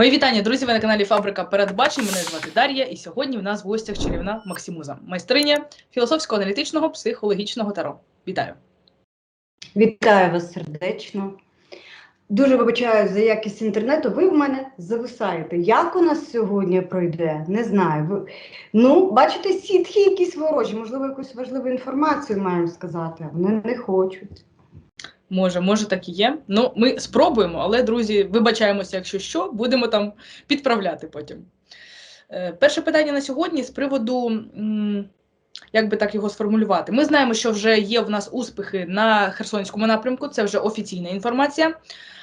Мої вітання, друзі. Ви на каналі Фабрика Передбачень. Мене звати Дар'я, і сьогодні в нас в гостях чарівна Максимуза, майстриня філософсько-аналітичного психологічного таро. Вітаю! Вітаю вас сердечно. Дуже вибачаю за якість інтернету. Ви в мене зависаєте. Як у нас сьогодні пройде? Не знаю. Ви... Ну, бачите, сітки якісь ворожі, можливо, якусь важливу інформацію маємо сказати, вони не хочуть. Може, може, так і є. Ну, ми спробуємо, але, друзі, вибачаємося, якщо що, будемо там підправляти потім. Е, перше питання на сьогодні з приводу. Як би так його сформулювати? Ми знаємо, що вже є в нас успіхи на Херсонському напрямку, це вже офіційна інформація,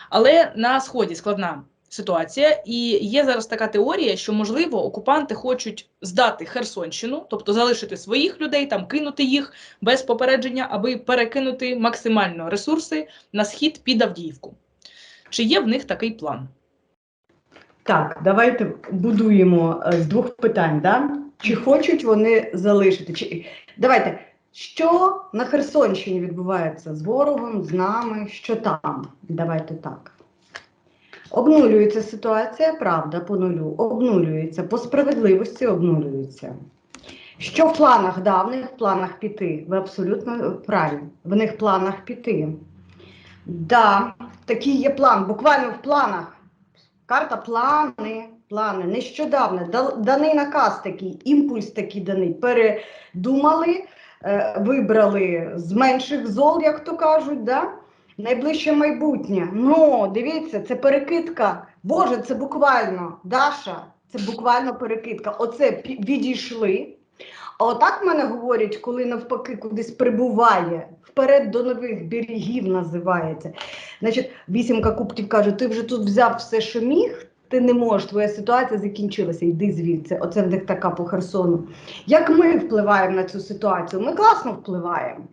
але на сході складна ситуація, і є зараз така теорія, що можливо окупанти хочуть здати Херсонщину, тобто залишити своїх людей, там кинути їх без попередження, аби перекинути максимально ресурси на схід під Авдіївку. Чи є в них такий план? Так, давайте будуємо е, з двох питань. Да? Чи хочуть вони залишити? Чи... Давайте, що на Херсонщині відбувається з ворогом, з нами, що там? Давайте так. Обнулюється ситуація, правда, по нулю. Обнулюється, по справедливості обнулюється. Що в планах? Да, в них в планах піти. Ви абсолютно праві. В них в планах піти. Да, такий є план, буквально в планах. Карта плани, плани. Нещодавно даний наказ такий, імпульс такий даний. Передумали, е, вибрали з менших зол, як то кажуть, да? Найближче майбутнє. Ну, дивіться, це перекидка. Боже, це буквально, Даша, це буквально перекидка. Оце відійшли. А отак мене говорять, коли навпаки кудись прибуває, вперед до нових берегів називається. Значить, вісімка кубків каже: ти вже тут взяв все, що міг, ти не можеш, твоя ситуація закінчилася, йди звідси. Оце в них така по Херсону. Як ми впливаємо на цю ситуацію? Ми класно впливаємо.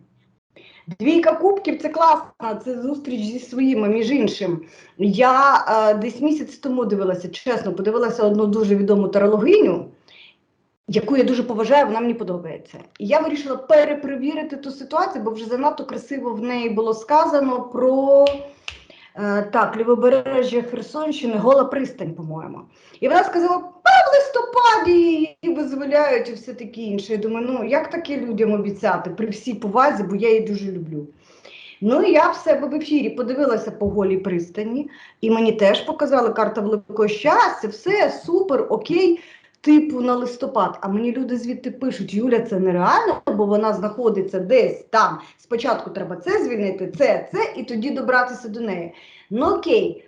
Двійка кубків це класно, це зустріч зі своїми, між іншим. Я е, десь місяць тому дивилася, чесно, подивилася одну дуже відому тарологиню, яку я дуже поважаю, вона мені подобається. І я вирішила перепровірити ту ситуацію, бо вже занадто красиво в неї було сказано про так, лівобережжя Херсонщини, гола пристань, по-моєму. І вона сказала, в листопаді її визволяють і все таке інше. Я думаю, ну як таке людям обіцяти при всій повазі, бо я її дуже люблю. Ну і я в себе в ефірі подивилася по голій пристані, і мені теж показали карта великого щастя, все супер, окей, типу на листопад. А мені люди звідти пишуть: Юля, це нереально, бо вона знаходиться десь там. Спочатку треба це звільнити, це, це, і тоді добратися до неї. Ну окей,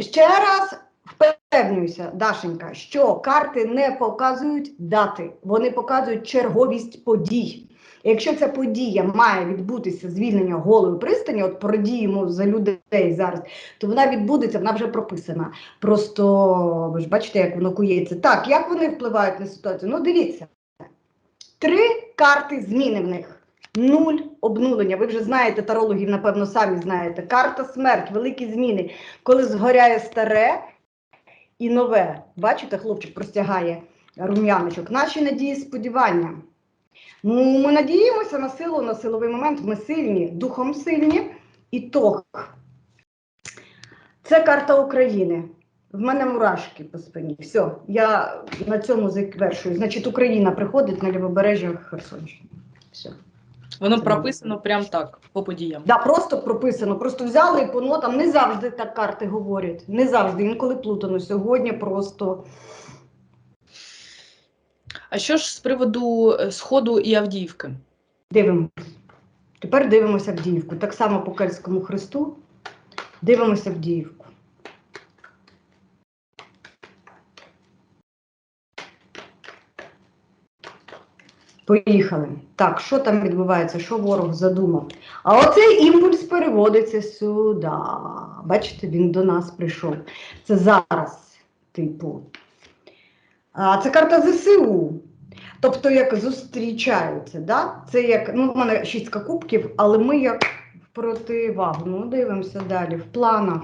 ще раз. Впевнююся, Дашенька, що карти не показують дати, вони показують черговість подій. Якщо ця подія має відбутися звільнення голої пристані, от продіємо за людей зараз, то вона відбудеться, вона вже прописана. Просто ви ж бачите, як воно кується. Так, як вони впливають на ситуацію? Ну, дивіться. Три карти зміни в них. Нуль обнулення. Ви вже знаєте, тарологів, напевно, самі знаєте. Карта смерть, великі зміни. Коли згоряє старе і нове. Бачите, хлопчик простягає рум'яночок. Наші надії, сподівання. Ну, ми надіємося на силу, на силовий момент. Ми сильні, духом сильні. І ток. Це карта України. В мене мурашки по спині. Все, я на цьому завершую. Значить, Україна приходить на лівобережжя Херсонщини. Все. Воно прописано прямо так, по подіям. Да, просто прописано. Просто взяли і по нотам. Не завжди так карти говорять. Не завжди. Інколи плутано. Сьогодні просто А що ж з приводу е, Сходу і Авдіївки? дивимося. Тепер дивимося Авдіївку. Так само по Кельському хресту. Дивимося Авдіївку. Поїхали. Так, що там відбувається? Що ворог задумав? А оцей імпульс переводиться сюди. Бачите, він до нас прийшов. Це зараз, типу. А це карта ЗСУ. Тобто, як зустрічаються, да? це як, ну, в мене шістка кубків, але ми як противагу. Ну, дивимося далі, в планах.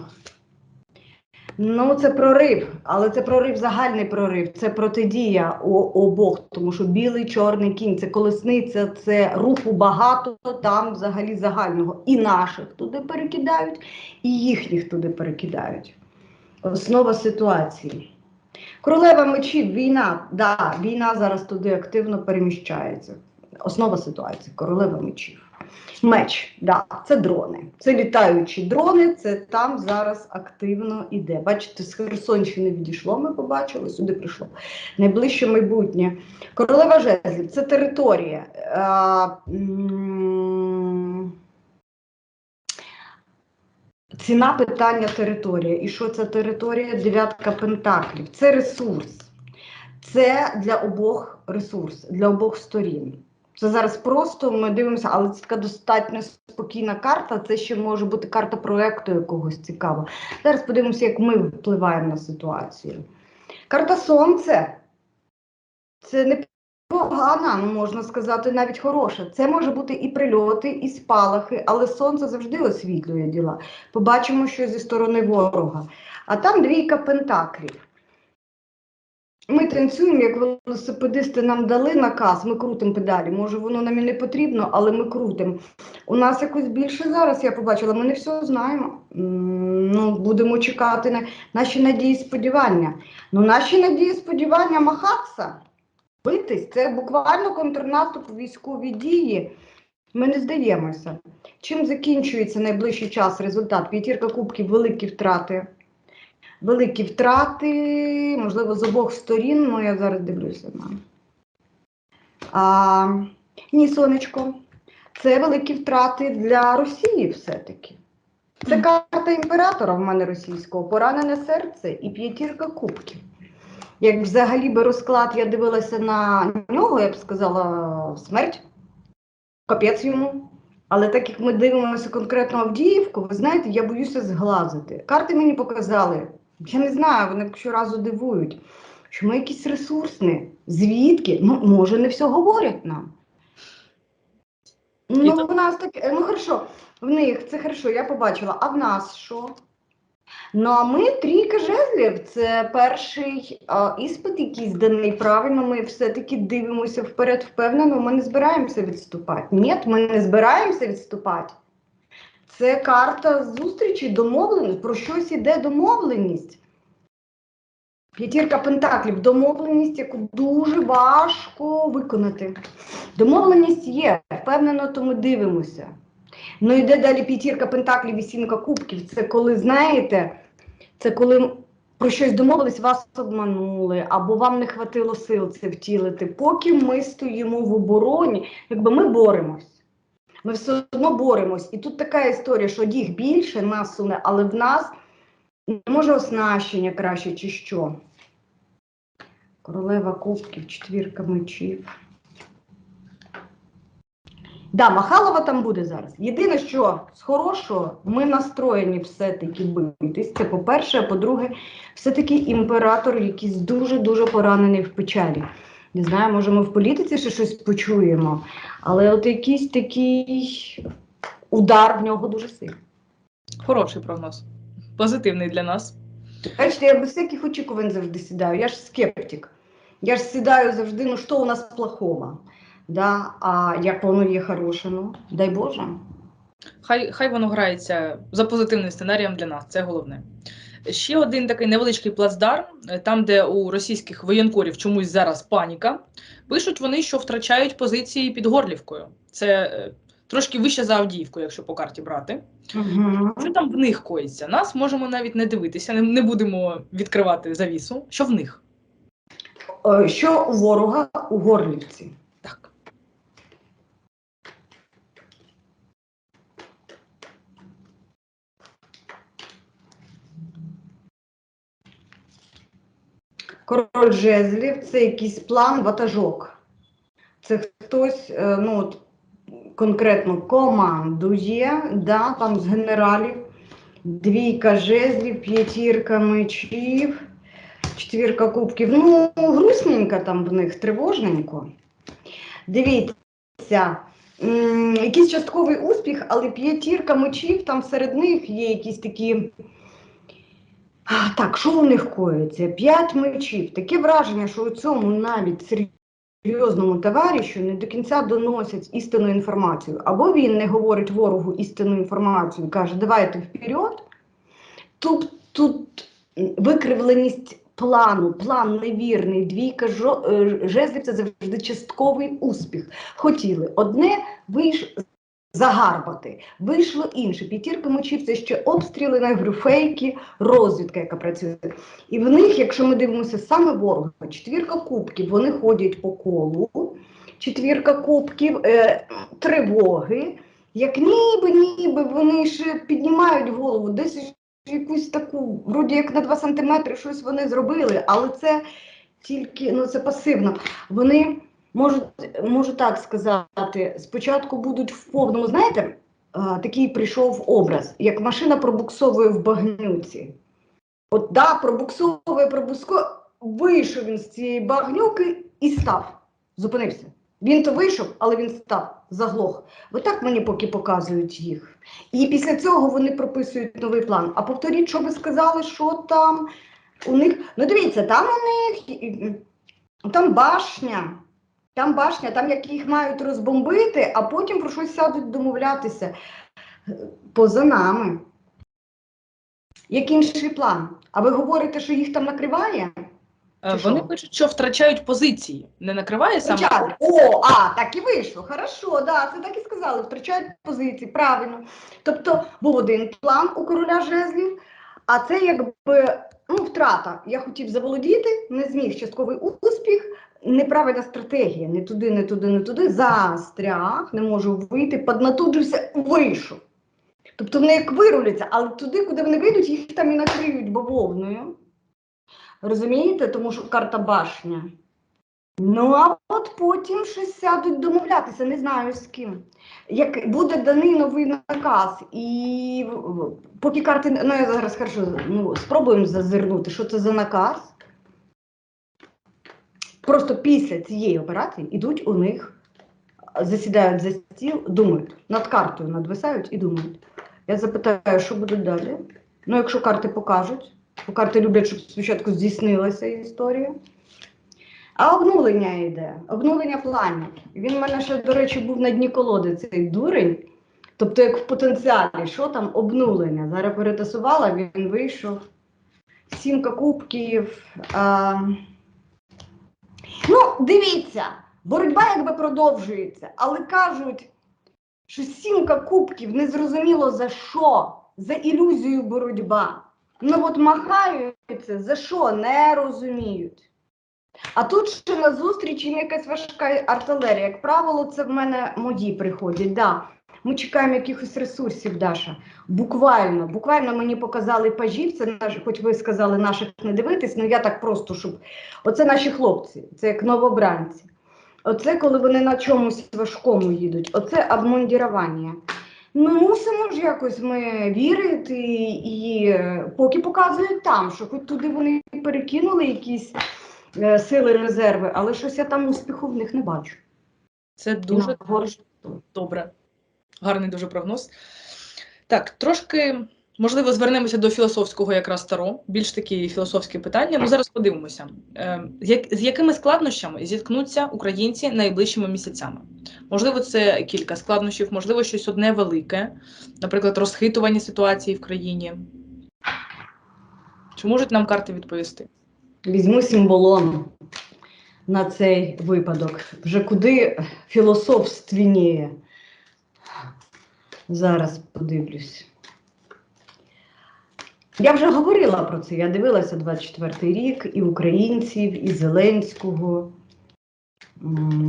Ну, це прорив, але це прорив, загальний прорив, це протидія о- обох, тому що білий, чорний кінь, це колесниця, це руху багато, там взагалі загального. І наших туди перекидають, і їхніх туди перекидають. Основа ситуації. Королева мечів, війна. Да, війна зараз туди активно переміщається. Основа ситуації, королева мечів. Меч, да, це дрони. Це літаючі дрони, це там зараз активно іде. Бачите, з Херсонщини відійшло, ми побачили, сюди прийшло. Найближче майбутнє. Королева жезлів це територія. А, м, Ціна питання територія. І що це територія? Дев'ятка пентаклів. Це ресурс. Це для обох ресурс, для обох сторін. Це зараз просто ми дивимося, але це така достатньо спокійна карта. Це ще може бути карта проекту якогось цікавого. Зараз подивимося, як ми впливаємо на ситуацію. Карта Сонце. Це не погана, ну, можна сказати, навіть хороша. Це може бути і прильоти, і спалахи, але сонце завжди освітлює діла. Побачимо, що зі сторони ворога. А там двійка пентаклів. Ми танцюємо, як велосипедисти нам дали наказ, ми крутимо педалі. Може, воно нам і не потрібно, але ми крутимо. У нас якось більше зараз я побачила, ми не все знаємо. Ну, будемо чекати на наші надії сподівання. Ну, наші надії сподівання махатися, битись, це буквально контрнаступ, військові дії. Ми не здаємося. Чим закінчується найближчий час результат? П'ятірка кубків, великі втрати. Великі втрати, можливо, з обох сторін, ну я зараз дивлюся на. А, ні, сонечко. Це великі втрати для Росії все-таки. Це карта імператора в мене російського, поранене серце і п'ятірка кубків. Як взагалі би розклад я дивилася на нього, я б сказала, смерть, капець йому. Але так як ми дивимося конкретно Авдіївку, ви знаєте, я боюся зглазити. Карти мені показали, я не знаю, вони щоразу дивують, що ми якісь ресурсні. Звідки? Ну, може, не все говорять нам. Ну, в нас так, ну хорошо, в них це хорошо, я побачила. А в нас що? Ну, а ми трійка жезлів. Це перший а, іспит, який зданий правильно. Ми все-таки дивимося вперед, впевнено. Ми не збираємося відступати. Ні, ми не збираємося відступати. Це карта зустрічі, домовленість. Про щось іде домовленість. П'ятірка пентаклів, домовленість, яку дуже важко виконати. Домовленість є, впевнено, то ми дивимося. Ну йде далі п'ятірка пентаклів і сімка кубків. Це коли, знаєте, це коли про щось домовились, вас обманули, або вам не хватило сил це втілити. Поки ми стоїмо в обороні, якби ми боремось. Ми все одно боремось. І тут така історія, що їх більше нас суне, але в нас не може оснащення краще, чи що. Королева кубків, четвірка мечів. Да, Махалова там буде зараз. Єдине, що з хорошого, ми настроєні все-таки битись. Це по-перше, а по-друге, все-таки імператор якийсь дуже-дуже поранений в печалі. Не знаю, може, ми в політиці ще щось почуємо, але от якийсь такий удар в нього дуже сильний. Хороший прогноз. Позитивний для нас. Бачите, я без всяких очікувань завжди сідаю. Я ж скептик. Я ж сідаю завжди, ну що у нас плохого? Да? А як воно є хороше, ну дай Боже. Хай, хай воно грається за позитивним сценарієм для нас, це головне. Ще один такий невеличкий плацдарм, е, там, де у російських воєнкорів чомусь зараз паніка, пишуть вони, що втрачають позиції під Горлівкою. Це е, трошки вище за Авдіївкою, якщо по карті брати. Угу. Що там в них коїться? Нас можемо навіть не дивитися, не, не будемо відкривати завісу. Що в них? Е, Що у ворога у Горлівці? Король жезлів це якийсь план ватажок. Це хтось, е, ну от конкретно командує, да, там з генералів, двійка жезлів, п'ятірка мечів, четвірка кубків. Ну, грустненько там в них, тривожненько. Дивіться, якийсь частковий успіх, але п'ятірка мечів, там серед них є якісь такі. Так, що у них коїться? П'ять мечів. Таке враження, що у цьому навіть серйозному товаришу не до кінця доносять істинну інформацію. Або він не говорить ворогу істинну інформацію, каже, давайте вперед. Тут, тут викривленість плану, план невірний, двійка е, жезлів це завжди частковий успіх. Хотіли одне, вийш загарбати, вийшло інше. П'ятірка мечів це ще обстріли, я говорю, фейки, розвідка, яка працює. І в них, якщо ми дивимося саме ворога, четвірка кубків, вони ходять по колу, четвірка кубків, е, тривоги. Як ніби, ніби вони ще піднімають голову, десь якусь таку, вроді як на 2 сантиметри щось вони зробили, але це тільки ну це пасивно. Вони можуть, можу так сказати, спочатку будуть в повному, знаєте, такий прийшов образ, як машина пробуксовує в багнюці. От да, пробуксовує, пробуксовує, вийшов він з цієї багнюки і став, зупинився. Він то вийшов, але він став, заглох. Отак мені поки показують їх. І після цього вони прописують новий план. А повторіть, що ви сказали, що там у них. Ну, дивіться, там у них там башня. Там башня, там як їх мають розбомбити, а потім про щось сядуть домовлятися. Е, Поза нами. Як інший план? А ви говорите, що їх там накриває? Е, Чи Вони що? пишуть, що втрачають позиції. Не накриває саме. Втрачають. О, а, так і вийшло. Хорошо, да, це так і сказали. Втрачають позиції, правильно. Тобто був один план у короля жезлів, а це якби ну, втрата. Я хотів заволодіти, не зміг частковий успіх, неправильна стратегія. Не туди, не туди, не туди. Застряг, не можу вийти, поднатуджився, вийшов. Тобто вони як вируляться, але туди, куди вони вийдуть, їх там і накриють бавовною. Розумієте? Тому що карта башня. Ну, а от потім щось сядуть домовлятися, не знаю з ким. Як буде даний новий наказ, і поки карти, ну я зараз хорошо, ну, спробуємо зазирнути, що це за наказ. Просто після цієї операції йдуть у них, засідають за стіл, думають, над картою надвисають і думають. Я запитаю, що буде далі. Ну, якщо карти покажуть, бо карти люблять, щоб спочатку здійснилася історія. А обнулення йде, обнулення планів. Він в мене ще, до речі, був на дні колоди цей дурень. Тобто, як в потенціалі, що там обнулення? Зараз перетасувала, він вийшов. Сімка кубків. А... Ну, дивіться, боротьба якби продовжується, але кажуть, що сімка кубків незрозуміло за що, за ілюзію боротьба. Ну от махаються, за що, не розуміють. А тут ще на зустріч їм якась важка артилерія. Як правило, це в мене мої приходять. Да. Ми чекаємо якихось ресурсів, Даша. Буквально, буквально мені показали пажів, це наш, хоч ви сказали наших не дивитись, але я так просто, щоб. Оце наші хлопці, це як новобранці. Оце коли вони на чомусь важкому їдуть, оце обмундірування. Ну, мусимо ж якось ми вірити, і е, поки показують там, що хоч туди вони перекинули якісь е, сили резерви, але щось я там успіху в них не бачу. Це дуже, дуже добре. Гарний дуже прогноз. Так, трошки, можливо, звернемося до філософського якраз таро, більш такі філософські питання. Ну, зараз подивимося. Е, з якими складнощами зіткнуться українці найближчими місяцями? Можливо, це кілька складнощів, можливо, щось одне велике, наприклад, розхитування ситуації в країні. Чи можуть нам карти відповісти? Візьму символон на цей випадок. Вже куди філософствініє. Зараз подивлюсь. Я вже говорила про це. Я дивилася 24-й рік і українців, і Зеленського.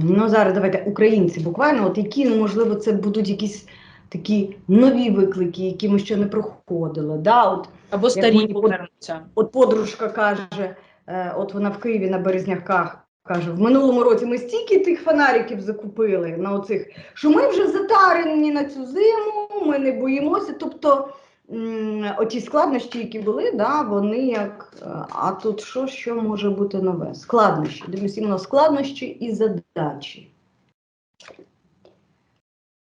Ну, зараз давайте українці буквально, от які, ну, можливо, це будуть якісь такі нові виклики, які ми ще не проходили. Да? От Або старі повернуться. От подружка каже, е, от вона в Києві на Березняках каже: в минулому році ми стільки тих фонариків закупили на оцих, що ми вже затарені на цю зиму, ми не боїмося. Тобто оті складнощі, які були, да, вони як. е, А тут що, що може бути нове? Складнощі. Дивлюсь іменно складнощі і задачі.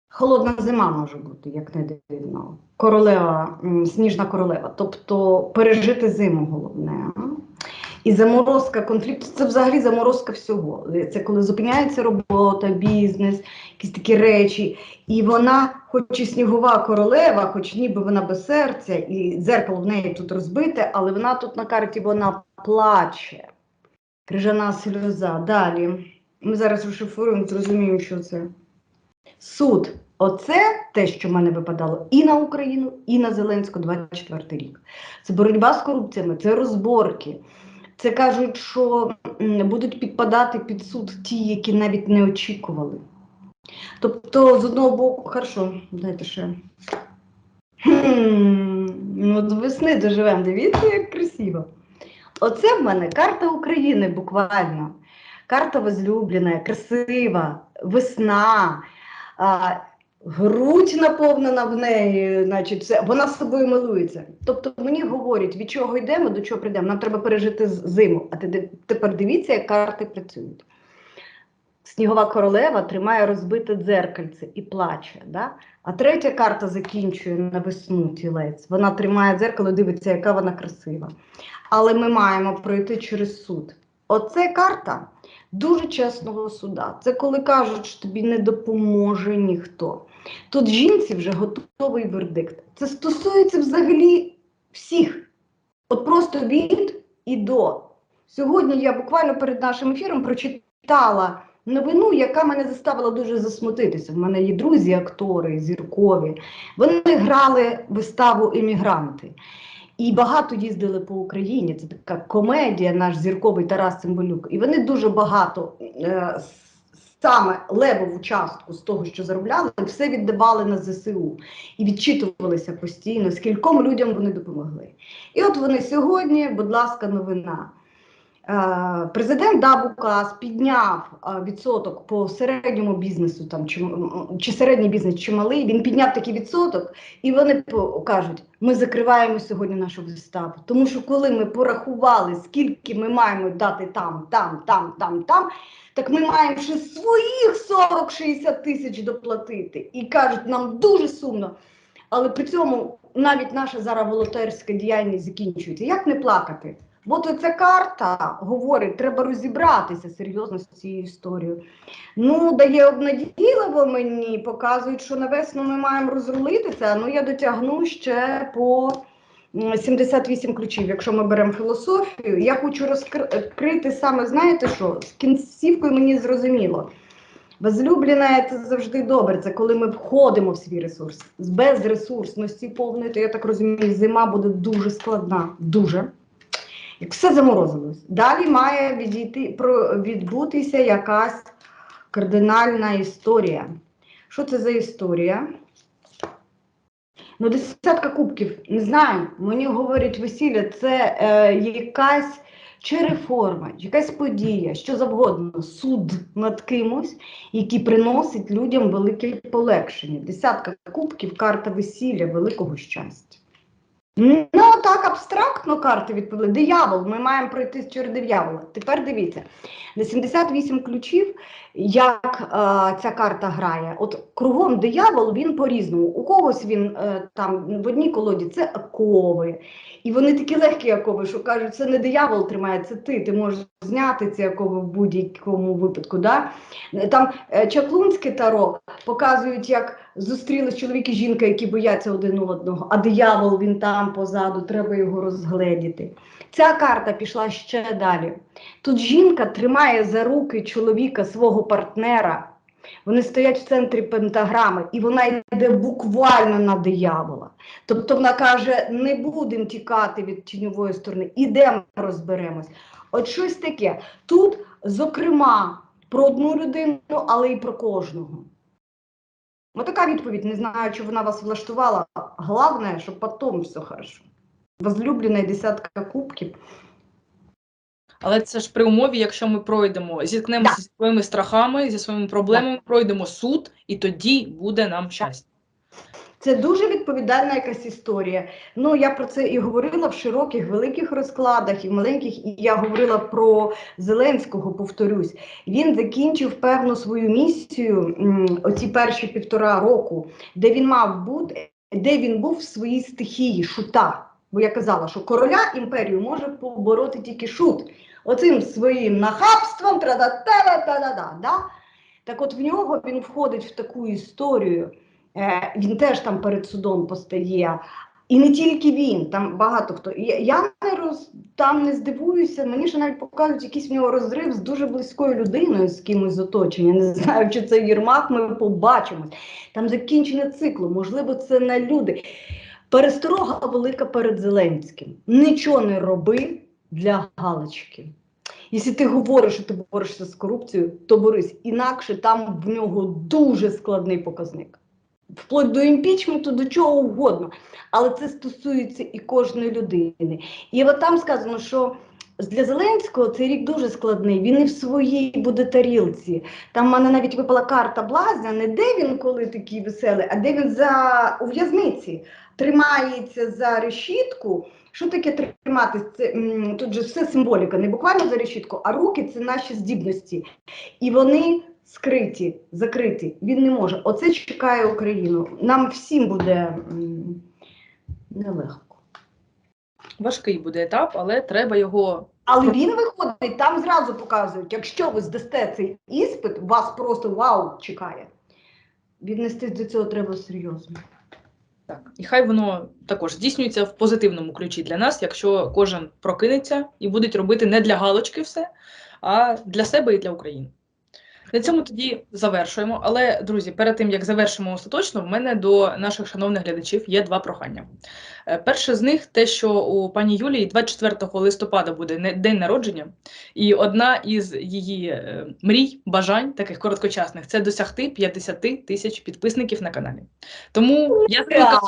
Холодна зима може бути, як не дивно. Королева, сніжна королева. Тобто пережити зиму головне. І заморозка конфлікту це взагалі заморозка всього. Це коли зупиняється робота, бізнес, якісь такі речі. І вона, хоч і снігова королева, хоч ніби вона без серця, і дзеркало в неї тут розбите, але вона тут на карті вона плаче. Крижана сльоза. Далі. Ми зараз розшифруємо, зрозуміємо, що це. Суд. Оце те, що в мене випадало і на Україну, і на Зеленську 24 рік. Це боротьба з корупціями, це розборки. Це кажуть, що будуть підпадати під суд ті, які навіть не очікували. Тобто, з одного боку, хорошо, дайте ще. Хм, ну, до весни доживемо. Дивіться, як красиво. Оце в мене карта України буквально. Карта возлюблена, красива, весна, грудь наповнена в неї, значить, все. вона з собою милується. Тобто мені говорять, від чого йдемо, до чого прийдемо. Нам треба пережити зиму. А тепер дивіться, як карти працюють. Снігова королева тримає розбите дзеркальце і плаче. Да? А третя карта закінчує на весну тілець. Вона тримає дзеркало, дивиться, яка вона красива. Але ми маємо пройти через суд. Оце карта дуже чесного суда. Це коли кажуть, що тобі не допоможе ніхто. Тут жінці вже готовий вердикт. Це стосується взагалі всіх. От просто від і до. Сьогодні я буквально перед нашим ефіром прочитала новину, яка мене заставила дуже засмутитися. В мене є друзі, актори, зіркові. Вони грали виставу Емігранти. І багато їздили по Україні. Це така комедія, наш зірковий Тарас Цимбалюк. І вони дуже багато е, саме левову частку з того, що заробляли, все віддавали на ЗСУ і відчитувалися постійно, скільком людям вони допомогли. І от вони сьогодні, будь ласка, новина. Е, Президент дав указ, підняв е, відсоток по середньому бізнесу, там чи, чи середній бізнес, чи малий. Він підняв такий відсоток, і вони кажуть: ми закриваємо сьогодні нашу виставу. Тому що коли ми порахували, скільки ми маємо дати там, там, там, там, там, так ми маємо ще своїх 40-60 тисяч доплатити. І кажуть, нам дуже сумно. Але при цьому навіть наша зараз волонтерська діяльність закінчується. Як не плакати? От оця карта говорить, треба розібратися серйозно з цією історією. Ну, дає обнадійливо мені, показують, що на весну ми маємо розрулитися. Ну, я дотягну ще по м, 78 ключів, якщо ми беремо філософію. Я хочу розкрити саме, знаєте що, з кінцівкою мені зрозуміло. Возлюблена це завжди добре. Це коли ми входимо в свій ресурс. З безресурсності повної, то я так розумію, зима буде дуже складна. Дуже. Все заморозилось. Далі має відійти, про, відбутися якась кардинальна історія. Що це за історія? Ну, десятка кубків, не знаю. Мені говорять весілля, це е, якась чи реформа, якась подія, що завгодно, суд над кимось, який приносить людям велике полегшення. Десятка кубків, карта весілля, великого щастя. Ну, так абстрактно карти відповіли. Диявол, ми маємо пройти через диявола. Тепер дивіться, на 78 ключів, як е, ця карта грає. От кругом диявол він по-різному. У когось він е, там в одній колоді це окови. І вони такі легкі окови, що кажуть, це не диявол тримає, це ти. Ти можеш зняти ці окови в будь-якому випадку. Да? Там е, Чаклунське таро показують, як зустрілись чоловік і жінка, які бояться один одного, а диявол він там позаду, треба його розгледіти. Ця карта пішла ще далі. Тут жінка тримає за руки чоловіка свого партнера. Вони стоять в центрі пентаграми, і вона йде буквально на диявола. Тобто вона каже: не будемо тікати від тіньової сторони, ідемо розберемось. От щось таке. Тут, зокрема, про одну людину, але й про кожного. Ось така відповідь. Не знаю, чи вона вас влаштувала. Головне, щоб потім все хорошо. Возлюблена десятка кубків. Але це ж при умові, якщо ми пройдемо, зіткнемося Да. зі своїми страхами, зі своїми проблемами, пройдемо суд, і тоді буде нам щастя. Це дуже відповідальна якась історія. Ну я про це і говорила в широких, великих розкладах, і в маленьких. І я говорила про Зеленського. Повторюсь, він закінчив певну свою місію оці перші півтора року, де він мав бути, де він був в своїй стихії, шута. Бо я казала, що короля імперію може побороти тільки шут. Оцим своїм нахабством тра-да-та-да-та-да-да. Да? Так от в нього він входить в таку історію. Е, він теж там перед судом постає. І не тільки він, там багато хто. Я, не роз, там не здивуюся, мені ж навіть показують якийсь в нього розрив з дуже близькою людиною, з кимось з оточення. Не знаю, чи це Єрмак, ми побачимось. Там закінчення циклу, можливо, це не люди. Пересторога велика перед Зеленським. Нічого не роби для галочки. Якщо ти говориш, що ти борешся з корупцією, то борись. Інакше там в нього дуже складний показник. Вплоть до імпічменту, до чого угодно. Але це стосується і кожної людини. І от там сказано, що для Зеленського цей рік дуже складний. Він і в своїй буде тарілці. Там в мене навіть випала карта блазня, не де він коли такий веселий, а де він за у в'язниці тримається за решітку. Що таке триматись? Це тут же все символіка, не буквально за решітку, а руки це наші здібності. І вони скриті, закриті. Він не може. Оце чекає Україну. Нам всім буде нелегко. Важкий буде етап, але треба його. Але він виходить, там зразу показують, якщо ви здасте цей іспит, вас просто вау чекає. Віднестись до цього треба серйозно. Так, і хай воно також здійснюється в позитивному ключі для нас, якщо кожен прокинеться і буде робити не для галочки все, а для себе і для України. На цьому тоді завершуємо. Але, друзі, перед тим як завершимо остаточно, в мене до наших шановних глядачів є два прохання. Е, Перше з них те, що у пані Юлії 24 листопада буде день народження, і одна із її е, мрій, бажань, таких короткочасних, це досягти 50 тисяч підписників на каналі. Тому я закликаю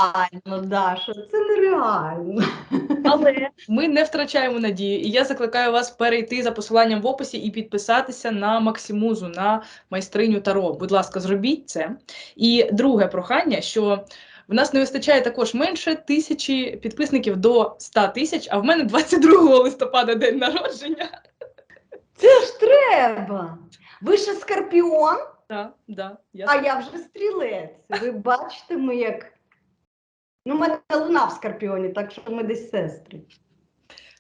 Реально, Даша, це нереально. Але ми не втрачаємо надії, і я закликаю вас перейти за посиланням в описі і підписатися на Максимузу, на майстриню Таро. Будь ласка, зробіть це. І друге прохання, що в нас не вистачає також менше тисячі підписників до 100 тисяч, а в мене 22 листопада день народження. Це ж треба. Ви ще скорпіон, Да, да, я... а я вже стрілець. Ви бачите, ми як. Ну, в мене луна в скорпіоні, так що ми десь сестри.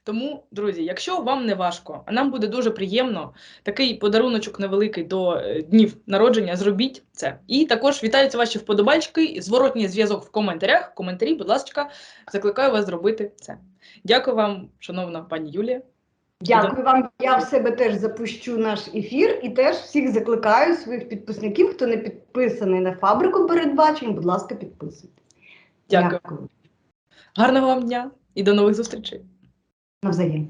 Тому, друзі, якщо вам не важко, а нам буде дуже приємно, такий подаруночок невеликий до е, днів народження, зробіть це. І також вітаються ваші вподобайки, зворотній зв'язок в коментарях. Коментарі, будь ласка, закликаю вас зробити це. Дякую вам, шановна пані Юлія. Дякую вам. Я в себе теж запущу наш ефір і теж всіх закликаю своїх підписників, хто не підписаний на фабрику передбачень, будь ласка, підписуйтесь. Дякую. Гарного вам дня і до нових зустрічей. Навзаєм.